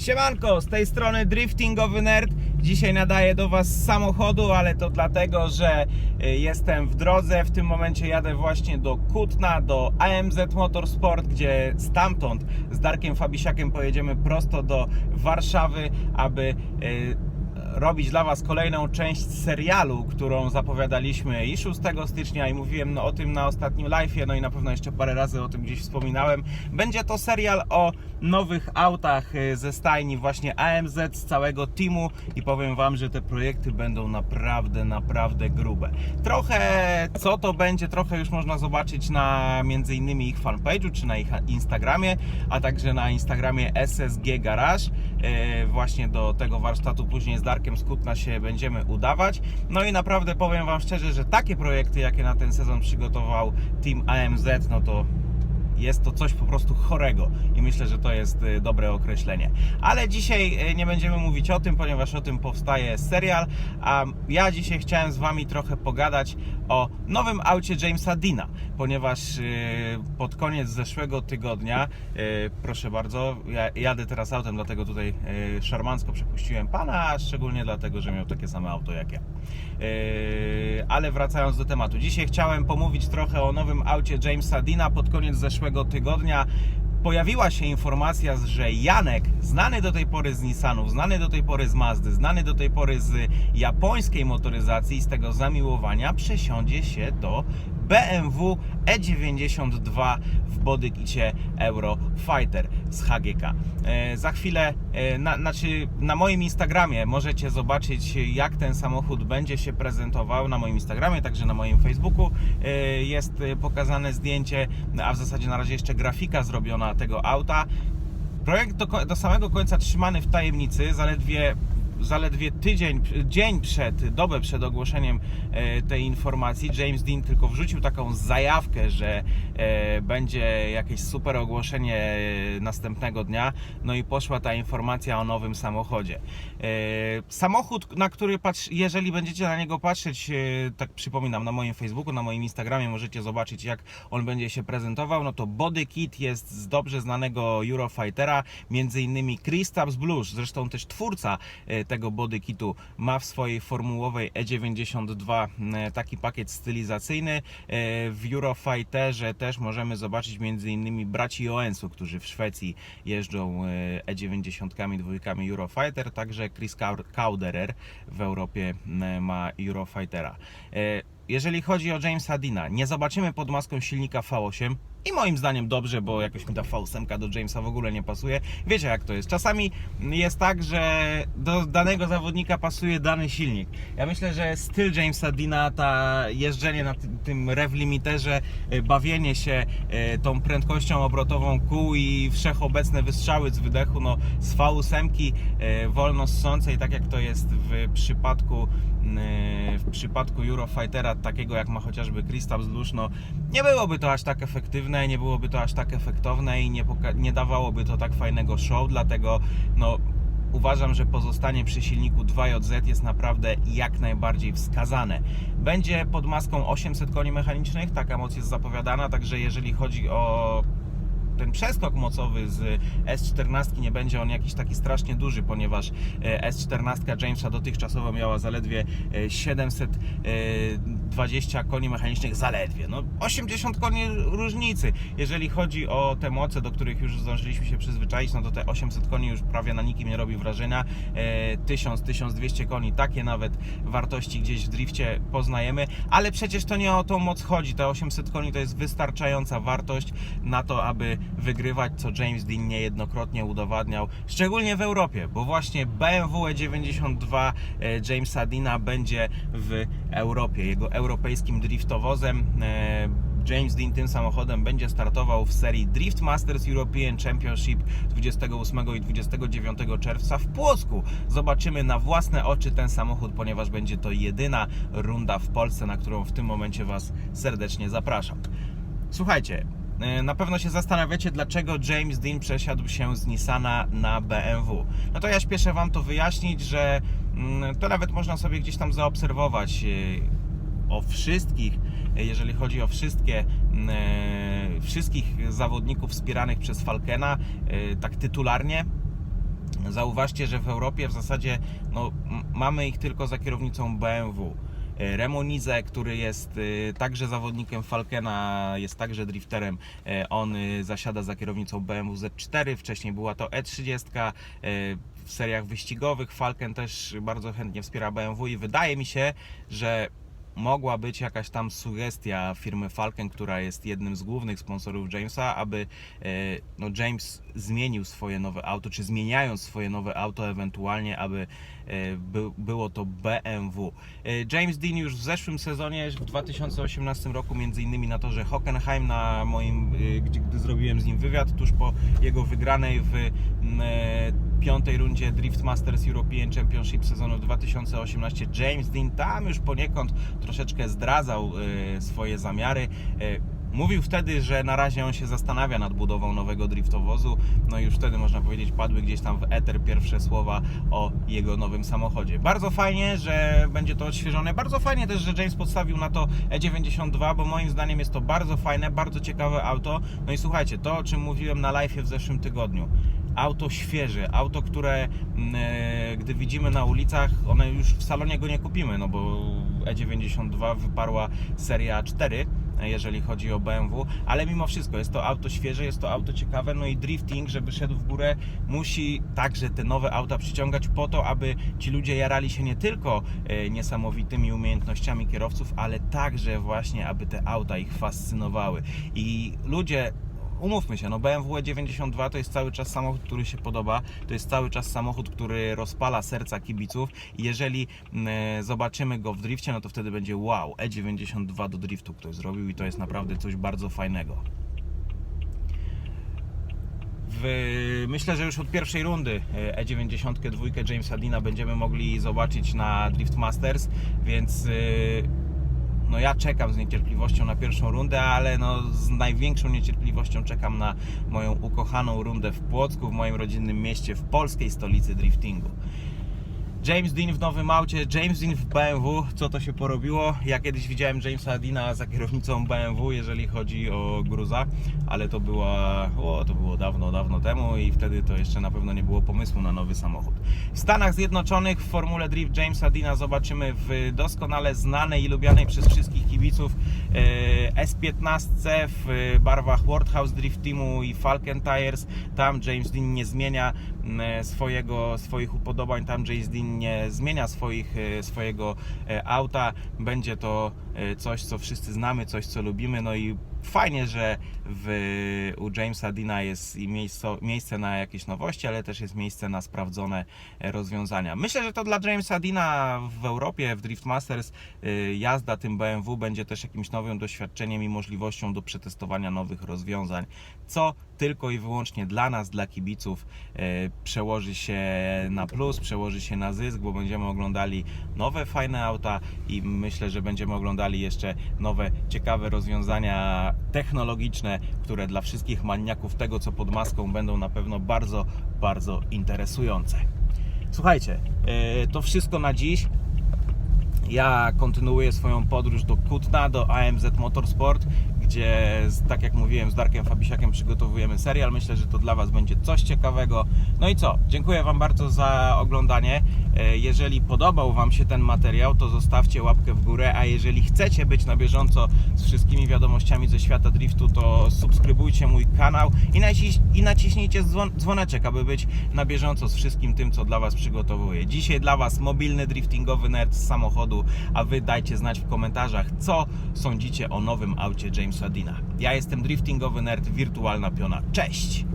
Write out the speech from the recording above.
Siemanko, z tej strony Driftingowy Nerd. Dzisiaj nadaję do Was z samochodu, ale to dlatego, że y, jestem w drodze. W tym momencie jadę właśnie do Kutna, do AMZ Motorsport, gdzie stamtąd z Darkiem Fabisiakiem pojedziemy prosto do Warszawy, aby y, robić dla Was kolejną część serialu, którą zapowiadaliśmy i 6 stycznia i mówiłem no, o tym na ostatnim live'ie, no i na pewno jeszcze parę razy o tym gdzieś wspominałem. Będzie to serial o nowych autach y, ze stajni właśnie AMZ z całego teamu i powiem Wam, że te projekty będą naprawdę, naprawdę grube. Trochę co to będzie, trochę już można zobaczyć na między innymi ich fanpage'u czy na ich Instagramie, a także na Instagramie SSG Garage. E, Właśnie do tego warsztatu później z Darkiem Skutna się będziemy udawać. No i naprawdę powiem Wam szczerze, że takie projekty, jakie na ten sezon przygotował Team AMZ, no to jest to coś po prostu chorego i myślę, że to jest y, dobre określenie. Ale dzisiaj y, nie będziemy mówić o tym, ponieważ o tym powstaje serial, a ja dzisiaj chciałem z Wami trochę pogadać o nowym aucie Jamesa Dina, ponieważ y, pod koniec zeszłego tygodnia, proszę bardzo, ja jadę teraz autem, dlatego tutaj szarmancko przepuściłem Pana, a szczególnie dlatego, że miał takie same auto jak ja. Ale wracając do tematu. Dzisiaj chciałem pomówić trochę o nowym aucie Jamesa Dina. Pod koniec zeszłego tygodnia pojawiła się informacja, że Janek, znany do tej pory z Nissanów, znany do tej pory z Mazdy, znany do tej pory z japońskiej motoryzacji, z tego zamiłowania, przesiądzie się do BMW E92 w bodykicie Eurofighter z HGK. E, za chwilę, e, na, znaczy na moim Instagramie możecie zobaczyć jak ten samochód będzie się prezentował na moim Instagramie, także na moim Facebooku e, jest pokazane zdjęcie, a w zasadzie na razie jeszcze grafika zrobiona tego auta. Projekt do, do samego końca trzymany w tajemnicy, zaledwie zaledwie tydzień, dzień przed, dobę przed ogłoszeniem e, tej informacji, James Dean tylko wrzucił taką zajawkę, że e, będzie jakieś super ogłoszenie e, następnego dnia, no i poszła ta informacja o nowym samochodzie. Samochód, na który patrz, jeżeli będziecie na niego patrzeć, tak przypominam, na moim Facebooku, na moim Instagramie możecie zobaczyć jak on będzie się prezentował, no to body kit jest z dobrze znanego Eurofightera, między innymi Kristaps Blues, zresztą też twórca tego body kitu ma w swojej formułowej E92 e, taki pakiet stylizacyjny. E, W Eurofighterze też możemy zobaczyć innymi braci Joensu, którzy w Szwecji jeżdżą e, E90 dwójkami Eurofighter, także Chris Kau- Kauderer w Europie ma Eurofightera. Jeżeli chodzi o Jamesa Dina, nie zobaczymy pod maską silnika V8, i moim zdaniem dobrze, bo jakoś mi ta V8 do Jamesa w ogóle nie pasuje. Wiecie jak to jest. Czasami jest tak, że do danego zawodnika pasuje dany silnik. Ja myślę, że styl Jamesa Dina, ta jeżdżenie na ty- tym rev limiterze, y, bawienie się y, tą prędkością obrotową kół i wszechobecne wystrzały z wydechu, no z V8 y, wolno ssącej, tak jak to jest w przypadku w przypadku Eurofightera, takiego jak ma chociażby Kristaps Lush, no nie byłoby to aż tak efektywne, nie byłoby to aż tak efektowne i nie, nie dawałoby to tak fajnego show, dlatego no, uważam, że pozostanie przy silniku 2JZ jest naprawdę jak najbardziej wskazane. Będzie pod maską 800 koni mechanicznych, taka moc jest zapowiadana, także jeżeli chodzi o ten przeskok mocowy z S14 nie będzie on jakiś taki strasznie duży, ponieważ e, S14 Jamesa dotychczasowo miała zaledwie e, 700 20 koni mechanicznych zaledwie. No 80 koni różnicy. Jeżeli chodzi o te moce, do których już zdążyliśmy się przyzwyczaić, no to te 800 koni już prawie na nikim nie robi wrażenia. E, 1000-1200 koni, takie nawet wartości gdzieś w drifcie poznajemy, ale przecież to nie o tą moc chodzi. Te 800 koni to jest wystarczająca wartość na to, aby wygrywać, co James Dean niejednokrotnie udowadniał, szczególnie w Europie, bo właśnie BMW 92 e, Jamesa Deana będzie w Europie. Jego europejskim driftowozem e, James Dean tym samochodem będzie startował w serii Drift Masters European Championship 28 i 29 czerwca w Płocku. Zobaczymy na własne oczy ten samochód, ponieważ będzie to jedyna runda w Polsce, na którą w tym momencie Was serdecznie zapraszam. Słuchajcie, e, na pewno się zastanawiacie, dlaczego James Dean przesiadł się z Nissana na BMW. No to ja śpieszę Wam to wyjaśnić, że mm, to nawet można sobie gdzieś tam zaobserwować e, o wszystkich, e, jeżeli chodzi o wszystkie, e, wszystkich zawodników wspieranych przez Falkena, e, tak tytularnie, Zauważcie, że w Europie w zasadzie no, mamy ich tylko za kierownicą BMW. E, Remonize, który jest także zawodnikiem Falkena, jest także drifterem. On zasiada za kierownicą BMW Z4, wcześniej była to E30. e, W seriach wyścigowych Falken też bardzo chętnie wspiera BMW i wydaje mi się, że mogła być jakaś tam sugestia firmy Falken, która jest jednym z głównych sponsorów Jamesa, aby e, no, James zmienił swoje nowe auto, czy zmieniając swoje nowe auto ewentualnie, aby e, by, było to BMW. E, James Dean już w zeszłym sezonie, w 2018 roku, między innymi na torze Hockenheim, na moim, gdzie, gdy zrobiłem z nim wywiad, tuż po jego wygranej w piątej rundzie Drift Masters European Championship sezonu 2018 James Dean tam już poniekąd troszeczkę zdradzał e, swoje zamiary. E, Mówił wtedy, że na razie on się zastanawia nad budową nowego driftowozu. No i już wtedy można powiedzieć, padły gdzieś tam w eter pierwsze słowa o jego nowym samochodzie. Bardzo fajnie, że będzie to odświeżone. Bardzo fajnie też, że James podstawił na to E92, bo moim zdaniem jest to bardzo fajne, bardzo ciekawe auto. No i słuchajcie, to o czym mówiłem na live w zeszłym tygodniu auto świeże, auto, które mm, e, gdy widzimy na ulicach, one już w salonie go nie kupimy, no bo E92 wyparła seria 4 jeżeli chodzi o BMW, ale mimo wszystko jest to auto świeże, jest to auto ciekawe, no i drifting, żeby szedł w górę, musi także te nowe auta przyciągać po to, aby ci ludzie jarali się nie tylko e, niesamowitymi umiejętnościami kierowców, ale także właśnie, aby te auta ich fascynowały. I ludzie umówmy się, no BMW E92 to jest cały czas samochód, który się podoba, to jest cały czas samochód, który rozpala serca kibiców jeżeli mm, e, zobaczymy go w drifcie, no to wtedy będzie wow, E92 do driftu ktoś zrobił i to jest naprawdę coś bardzo fajnego. W, myślę, że już od pierwszej rundy e, E92 Jamesa Dina będziemy mogli zobaczyć na Drift Masters, więc e, no ja czekam z niecierpliwością na pierwszą rundę, ale no z największą niecierpliwością czekam na moją ukochaną rundę w Płocku, w moim rodzinnym mieście, w polskiej stolicy driftingu. James Dean w nowym aucie, James Dean w BMW, co to się porobiło? Ja kiedyś widziałem Jamesa Deana za kierownicą BMW, jeżeli chodzi o gruza, ale to była, o, to było dawno, dawno temu i wtedy to jeszcze na pewno nie było pomysłu na nowy samochód. W Stanach Zjednoczonych w Formule Drift Jamesa Deana zobaczymy w doskonale znanej i lubianej przez wszystkich kibiców S15 w barwach Worldhouse Drift Teamu i Falcon Tires. Tam James Dean nie zmienia mm, swojego, swoich upodobań, tam James Dean nie zmienia swoich, e, swojego e, auta. Będzie to e, coś, co wszyscy znamy, coś, co lubimy. No i fajnie, że w, u Jamesa Deana jest miejsce, miejsce na jakieś nowości, ale też jest miejsce na sprawdzone rozwiązania. Myślę, że to dla Jamesa Deana w Europie, w Drift Masters, e, jazda tym BMW będzie też jakimś nowym doświadczeniem i możliwością do przetestowania nowych rozwiązań, co tylko i wyłącznie dla nas, dla kibiców e, przełoży się na plus, przełoży się na zysk, bo będziemy oglądali nowe, fajne auta i myślę, że będziemy oglądali jeszcze nowe, ciekawe rozwiązania technologiczne, które dla wszystkich maniaków tego, co pod maską, będą na pewno bardzo, bardzo interesujące. Słuchajcie, e, to wszystko na dziś. Ja kontynuuję swoją podróż do Kutna, do AMZ Motorsport, gdzie, tak jak mówiłem, z Darkiem Fabisiakiem przygotowujemy serial. Myślę, że to dla Was będzie coś ciekawego. No i co? Dziękuję Wam bardzo za oglądanie. E, Jeżeli podobał Wam się ten materiał, to zostawcie łapkę w górę, a jeżeli chcecie być na bieżąco z wszystkimi wiadomościami ze świata driftu, to subskrybujcie mój kanał i, naciś, i naciśnijcie dzwon, dzwoneczek, aby być na bieżąco z wszystkim tym, co dla Was przygotowuję. Dzisiaj dla Was mobilny driftingowy nerd z samochodu, a Wy dajcie znać w komentarzach, co sądzicie o nowym aucie Jamesa Ja jestem driftingowy nerd, wirtualna piona. Cześć!